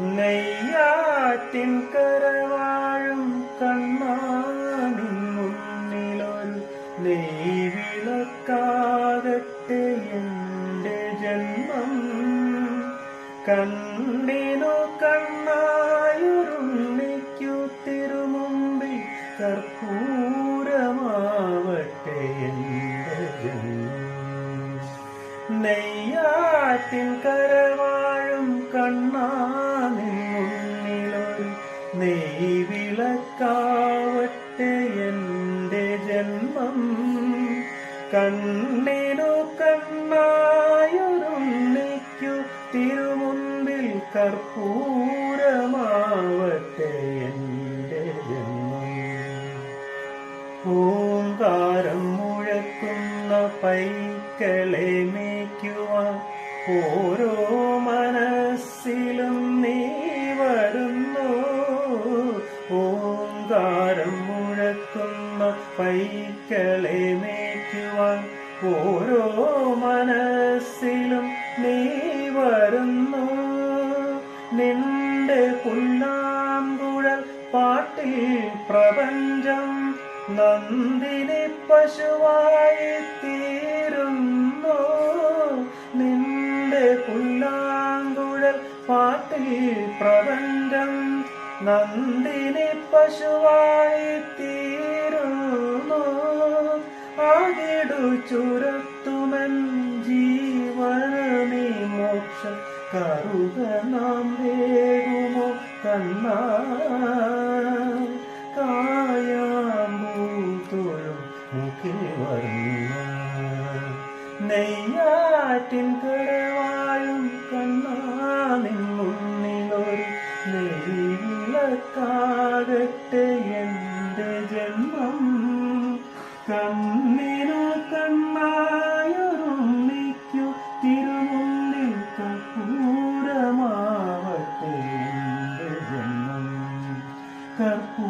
നെയ്യാറ്റിൻ കരവാഴും കണ്ണാനിൻ മുന്നിലൊരു നെയ്വിളക്കാകട്ടെ എന്റെ ജന്മം. കണ്ണിനു കണ്ണായുരുണ്ണിക്കു തിരുമുമ്പിൽ കർപ്പൂരമാവട്ടെ എന്റെ ജന്മം. നെയ്യാറ്റിൻ കരവാഴും കണ്ണാനിൻ മുന്നിലൊരു നെയ്വിളക്കാവട്ടെ എന്റെ ജന്മം. കണ്ണിനു കണ്ണായൊരുണ്ണിക്കു തിരുമുൻപിൽ കർപ്പൂരമാവട്ടെ എന്റെ ജന്മം. ഓങ്കാരം മുഴക്കുന്ന പൈക്കളെ മേയ്ക്കുവാൻ ഓരോ മനസ്സിലും മുഴക്കുന്ന പൈക്കളെ മേയ്ക്കുവാൻ ഓരോ മനസ്സിലും നീ വരുന്നു. നിന്റെ പുല്ലാങ്കുഴൽ പാട്ടിൽ പ്രപഞ്ചം നന്ദിനി പശുവായി തീരുന്നു. നിന്റെ പുല്ലാങ്കുഴൽ പാട്ടിൽ പ്രപഞ്ചം നന്ദിനി പശുവായി തീരുന്നു ചുരത്തുമൻ ജീവനീ മോക്ഷ. കറുക നാം വേകുമോ കണ്ണാ. കായാമ്പൂത്തോഴും മുഖേ വർണ. നെയ്യാറ്റിൻ കരവാഴും കണ്ണാനിൻ മുന്നിലൊരു നെയ്വിളക്കാകട്ടെ എന്റെ ജന്മം. കണ്ണീ കണ്ണായൊരുണ്ണിക്കു കർപ്പൂരമാവട്ടെ ജന്മം. കർപ്പൂ